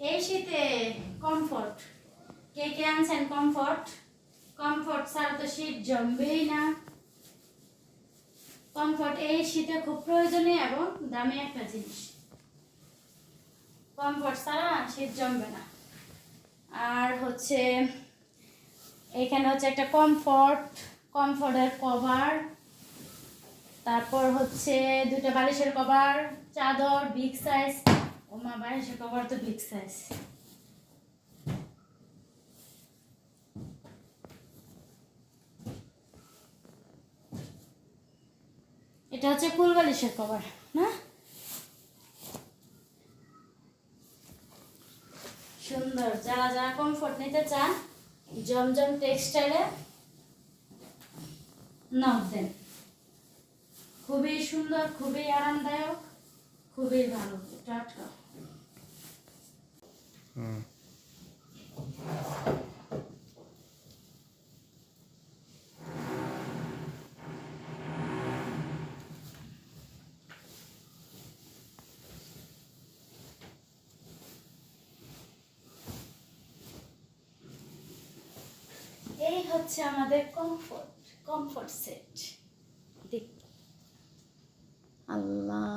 এই শীতে কমফর্ট কে কে আনছেন কমফর্ট কমফর্ট ছাড়া তো শীত জমবেই না। কমফর্ট এই শীতে খুব প্রয়োজনীয় এবং দামি একটা জিনিস। কমফর্ট ছাড়া শীত জমবে না। আর হচ্ছে, এখানে হচ্ছে একটা কমফর্ট কমফর্টের কভার তারপর হচ্ছে দুটো বালিশের কভার চাদর বিগ সাইজ বালিশের কভার তো বিগ সাইজ এটা হচ্ছে কুল বালিশের কভার, না? সুন্দর, যারা যারা কমফোর্ট নিতে চান, জমজম টেক্সটাইলে নক দেন। খুবই সুন্দর, খুবই আরামদায়ক। খুবই ভালো টাটকা। হুম। এই হচ্ছে আমাদের কমফোর্ট কমফোর্ট সেট দেখ। আল্লাহ।